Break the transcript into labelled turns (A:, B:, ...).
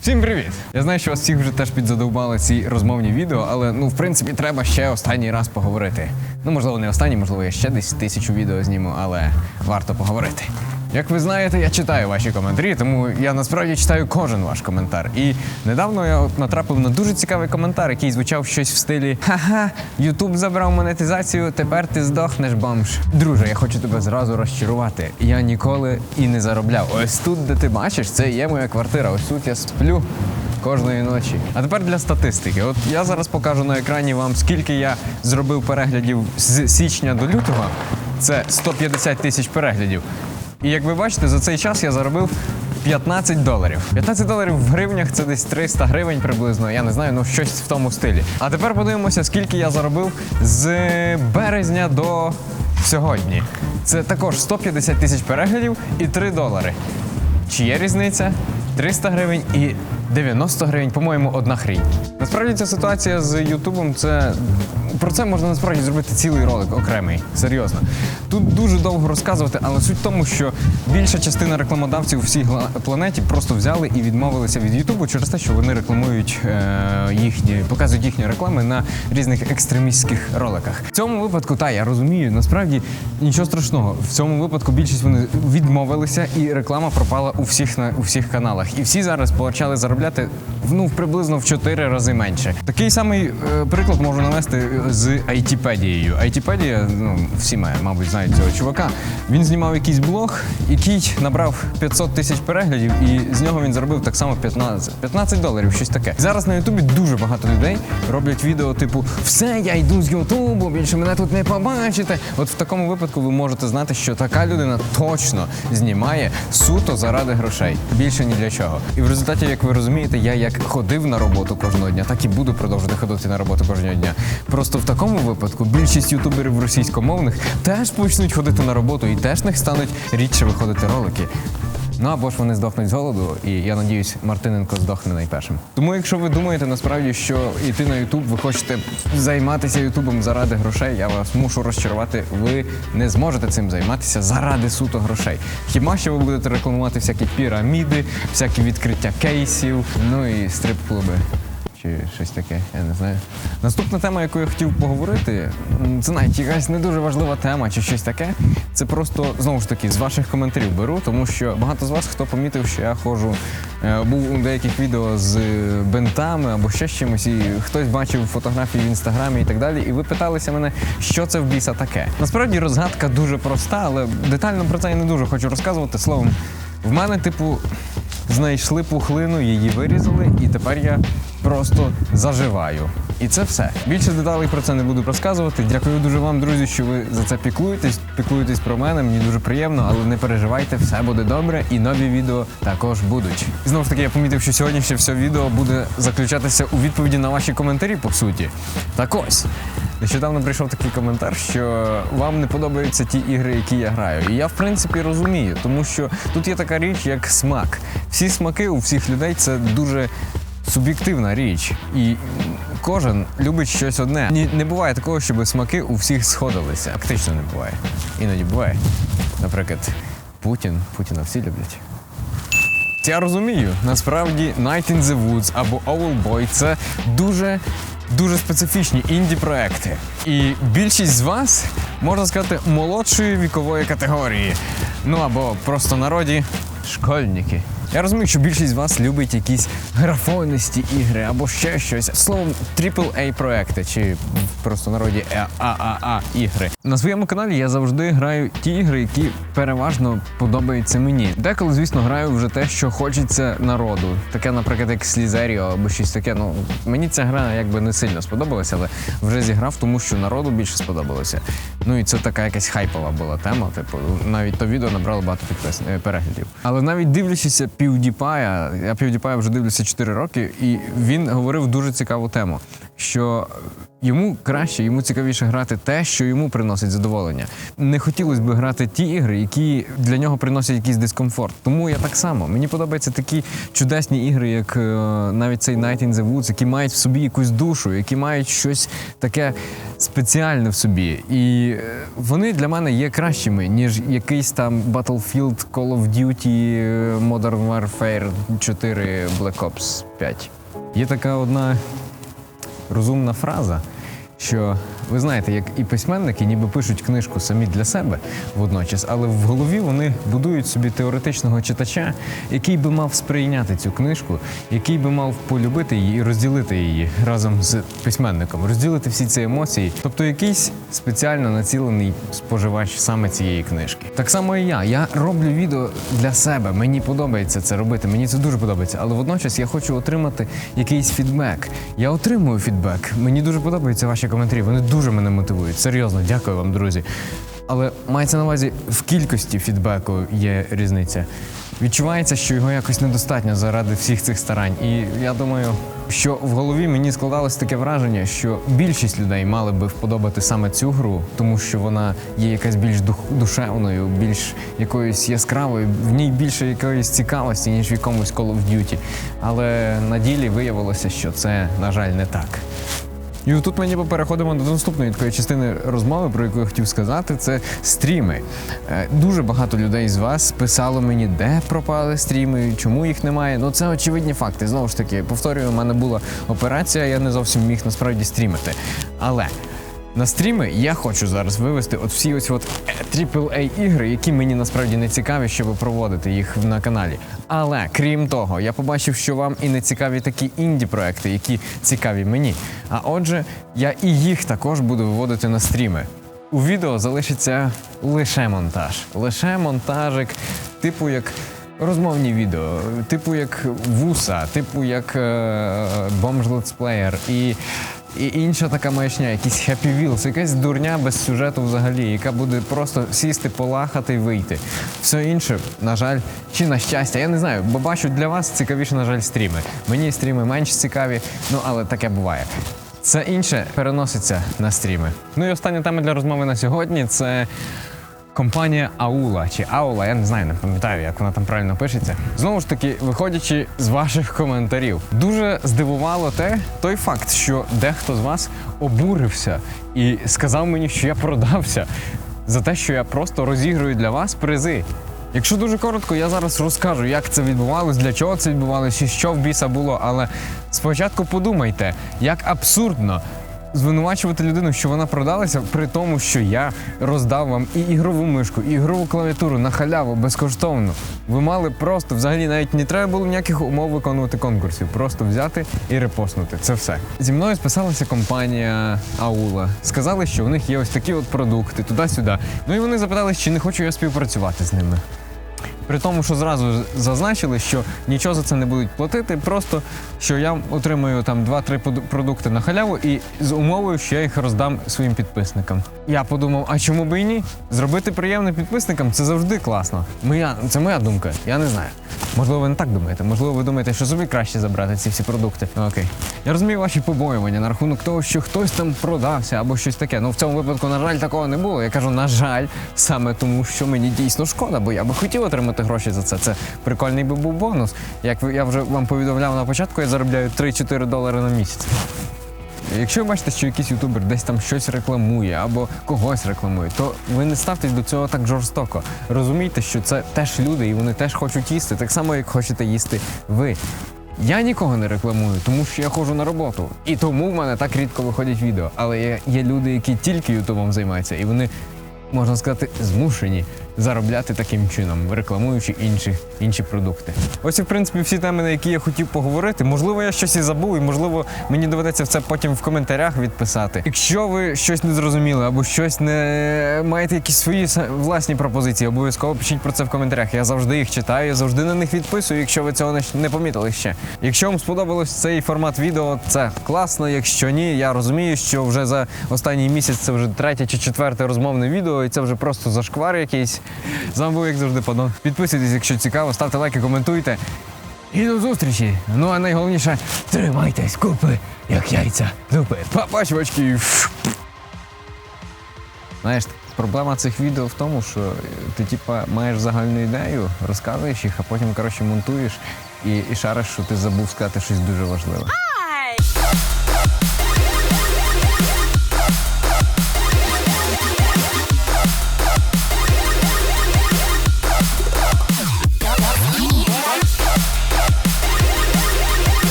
A: Всім привіт! Я знаю, що вас всіх вже теж підзадовбали ці розмовні відео, але ну в принципі треба ще останній раз поговорити. Ну можливо, не останній, можливо, я ще десь тисячу відео зніму, але варто поговорити. Як ви знаєте, я читаю ваші коментарі, тому я насправді читаю кожен ваш коментар. І недавно я натрапив на дуже цікавий коментар, який звучав щось в стилі Ха-ха, Ютуб забрав монетизацію, тепер ти здохнеш, бомж. Друже, я хочу тебе зразу розчарувати. Я ніколи і не заробляв. Ось тут, де ти бачиш, це є моя квартира. Ось тут я сплю. Кожної ночі. А тепер для статистики. От я зараз покажу на екрані вам, скільки я зробив переглядів з січня до лютого. Це 150 тисяч переглядів. І як ви бачите, за цей час я заробив 15 доларів. 15 доларів в гривнях це десь 300 гривень приблизно. Я не знаю, ну щось в тому стилі. А тепер подивимося, скільки я заробив з березня до сьогодні. Це також 150 тисяч переглядів і 3 долари. Чи є різниця? 300 гривень і 90 гривень, по-моєму, одна хрінь. Насправді ця ситуація з Ютубом це. Про це можна насправді зробити цілий ролик окремий. Серйозно. Тут дуже довго розказувати, але суть в тому, що більша частина рекламодавців у всій планеті просто взяли і відмовилися від Ютубу через те, що вони рекламують е, їхні, показують їхні реклами на різних екстремістських роликах. В цьому випадку, та я розумію, насправді нічого страшного. В цьому випадку більшість вони відмовилися, і реклама пропала у всіх на у всіх каналах. І всі зараз почали заробляти ну приблизно в 4 рази менше. Такий самий е, приклад можу навести з IT-педією. IT-педія, ну всі має, мабуть, знають цього чувака. Він знімав якийсь блог, який набрав 500 тисяч переглядів, і з нього він заробив так само 15, 15 доларів, щось таке. Зараз на Ютубі дуже багато людей роблять відео, типу все, я йду з Ютубу, більше мене тут не побачите. От в такому випадку ви можете знати, що така людина точно знімає суто заради грошей. Більше ні для чого. І в результаті, як ви розумієте, я як ходив на роботу кожного дня, так і буду продовжувати ходити на роботу кожного дня. Просто в такому випадку більшість ютуберів російськомовних теж почнуть ходити на роботу і теж них стануть рідше виходити ролики. Ну або ж вони здохнуть з голоду, і я надіюсь, Мартиненко здохне найпершим. Тому, якщо ви думаєте насправді, що йти на Ютуб, ви хочете займатися Ютубом заради грошей, я вас мушу розчарувати. Ви не зможете цим займатися заради суто грошей. Хіба що ви будете рекламувати всякі піраміди, всякі відкриття кейсів, ну і стрип-клуби. Чи щось таке, я не знаю. Наступна тема, яку я хотів поговорити, це навіть якась не дуже важлива тема чи щось таке. Це просто знову ж таки з ваших коментарів беру, тому що багато з вас, хто помітив, що я ходжу, е, був у деяких відео з бинтами або ще з чимось, і хтось бачив фотографії в інстаграмі і так далі. І ви питалися мене, що це в біса таке. Насправді розгадка дуже проста, але детально про це я не дуже хочу розказувати. Словом, в мене, типу, знайшли пухлину, її вирізали, і тепер я просто заживаю. І це все. Більше деталей про це не буду розказувати. Дякую дуже вам, друзі, що ви за це піклуєтесь. Піклуєтесь про мене. Мені дуже приємно, але не переживайте, все буде добре, і нові відео також будуть. І знову ж таки, я помітив, що сьогодні ще все відео буде заключатися у відповіді на ваші коментарі, по суті. Так ось. Нещодавно прийшов такий коментар, що вам не подобаються ті ігри, які я граю. І я в принципі розумію, тому що тут є така річ, як смак. Всі смаки у всіх людей це дуже суб'єктивна річ. І кожен любить щось одне. Ні, не буває такого, щоб смаки у всіх сходилися. Фактично не буває. Іноді буває. Наприклад, Путін. Путіна всі люблять. Я розумію, насправді Night in the Woods або Owlboy – це дуже дуже специфічні інді-проекти. І більшість з вас, можна сказати, молодшої вікової категорії. Ну або просто народі школьники. Я розумію, що більшість з вас любить якісь графонисті ігри або ще щось. Словом, AAA проекти чи просто народі ААА ігри. На своєму каналі я завжди граю ті ігри, які переважно подобаються мені. Деколи, звісно, граю вже те, що хочеться народу. Таке, наприклад, як Слізеріо або щось таке. Ну мені ця гра якби не сильно сподобалася, але вже зіграв, тому що народу більше сподобалося. Ну і це така якась хайпова була тема. Типу, навіть то відео набрало багато підпис... е, переглядів. Але навіть дивлячися PewDiePie, я PewDiePie вже дивлюся 4 роки, і він говорив дуже цікаву тему. Що йому краще, йому цікавіше грати те, що йому приносить задоволення. Не хотілося б грати ті ігри, які для нього приносять якийсь дискомфорт. Тому я так само. Мені подобаються такі чудесні ігри, як е, навіть цей Night in the Woods, які мають в собі якусь душу, які мають щось таке спеціальне в собі. І е, вони для мене є кращими, ніж якийсь там Battlefield, Call of Duty, е, Modern Warfare 4, Black Ops 5. Є така одна розумна фраза, що ви знаєте, як і письменники ніби пишуть книжку самі для себе водночас, але в голові вони будують собі теоретичного читача, який би мав сприйняти цю книжку, який би мав полюбити її і розділити її разом з письменником, розділити всі ці емоції, тобто якийсь спеціально націлений споживач саме цієї книжки. Так само і я. Я роблю відео для себе. Мені подобається це робити. Мені це дуже подобається. Але водночас я хочу отримати якийсь фідбек. Я отримую фідбек. Мені дуже подобаються ваші коментарі. Вони дуже мене мотивують. Серйозно, дякую вам, друзі. Але мається на увазі в кількості фідбеку є різниця. Відчувається, що його якось недостатньо заради всіх цих старань. І я думаю, що в голові мені складалось таке враження, що більшість людей мали би вподобати саме цю гру, тому що вона є якась більш душевною, більш якоюсь яскравою, в ній більше якоїсь цікавості, ніж в якомусь Call of Duty. Але на ділі виявилося, що це, на жаль, не так. І тут ми ніби переходимо до наступної такої частини розмови, про яку я хотів сказати, це стріми. Е, Дуже багато людей з вас писало мені, де пропали стріми, чому їх немає. Ну це очевидні факти. Знову ж таки, повторюю, у мене була операція, я не зовсім міг насправді стрімити. Але на стріми я хочу зараз вивести от всі ось от AAA ігри, які мені насправді не цікаві, щоб проводити їх на каналі. Але крім того, я побачив, що вам і не цікаві такі інді проекти, які цікаві мені. А отже, я і їх також буду виводити на стріми. У відео залишиться лише монтаж, лише монтажик, типу як розмовні відео, типу як вуса, типу як е, бомж летсплеєр і. І інша така маячня, якийсь хеппі вілс, якась дурня без сюжету взагалі, яка буде просто сісти, полахати і вийти. Все інше, на жаль, чи на щастя, я не знаю, бо бачу для вас цікавіше, на жаль, стріми. Мені стріми менш цікаві, ну але таке буває. Це інше переноситься на стріми. Ну і остання тема для розмови на сьогодні це компанія Аула чи Аула, я не знаю, не пам'ятаю, як вона там правильно пишеться. Знову ж таки, виходячи з ваших коментарів, дуже здивувало те, той факт, що дехто з вас обурився і сказав мені, що я продався за те, що я просто розіграю для вас призи. Якщо дуже коротко, я зараз розкажу, як це відбувалось, для чого це відбувалося що в біса було. Але спочатку подумайте, як абсурдно звинувачувати людину, що вона продалася, при тому, що я роздав вам і ігрову мишку, і ігрову клавіатуру на халяву безкоштовно. Ви мали просто взагалі навіть не треба було ніяких умов виконувати конкурсів, просто взяти і репостнути. Це все. Зі мною списалася компанія Аула. Сказали, що в них є ось такі от продукти, туди-сюди. Ну і вони запитали, чи не хочу я співпрацювати з ними. При тому, що зразу зазначили, що нічого за це не будуть платити, просто що я отримую там 2-3 продукти на халяву і з умовою, що я їх роздам своїм підписникам. Я подумав, а чому би і ні? Зробити приємне підписникам це завжди класно. Моя, це моя думка, я не знаю. Можливо, ви не так думаєте. Можливо, ви думаєте, що собі краще забрати ці всі продукти. Ну, Окей. Я розумію ваші побоювання на рахунок того, що хтось там продався або щось таке. Ну в цьому випадку, на жаль, такого не було. Я кажу, на жаль, саме тому, що мені дійсно шкода, бо я би хотів отримати гроші за це. Це прикольний би був бонус. Як я вже вам повідомляв на початку, я заробляю 3-4 долари на місяць. Якщо ви бачите, що якийсь ютубер десь там щось рекламує або когось рекламує, то ви не ставтесь до цього так жорстоко. Розумійте, що це теж люди, і вони теж хочуть їсти, так само, як хочете їсти ви. Я нікого не рекламую, тому що я ходжу на роботу. І тому в мене так рідко виходять відео. Але є люди, які тільки ютубом займаються, і вони, можна сказати, змушені заробляти таким чином, рекламуючи інші, інші продукти. Ось і в принципі всі теми, на які я хотів поговорити. Можливо, я щось і забув, і можливо, мені доведеться це потім в коментарях відписати. Якщо ви щось не зрозуміли або щось не маєте якісь свої власні пропозиції, обов'язково пишіть про це в коментарях. Я завжди їх читаю, я завжди на них відписую, якщо ви цього не помітили ще. Якщо вам сподобалось цей формат відео, це класно. Якщо ні, я розумію, що вже за останній місяць це вже третє чи четверте розмовне відео, і це вже просто зашквар якийсь. З вами був, як завжди, Падон. Підписуйтесь, якщо цікаво, ставте лайки, коментуйте. і до зустрічі. Ну а найголовніше, тримайтесь купи, як яйця зупи. Папа, чувачки. Знаєш, проблема цих відео в тому, що ти типа маєш загальну ідею, розказуєш їх, а потім коротше монтуєш і, і шариш, що ти забув сказати щось дуже важливе.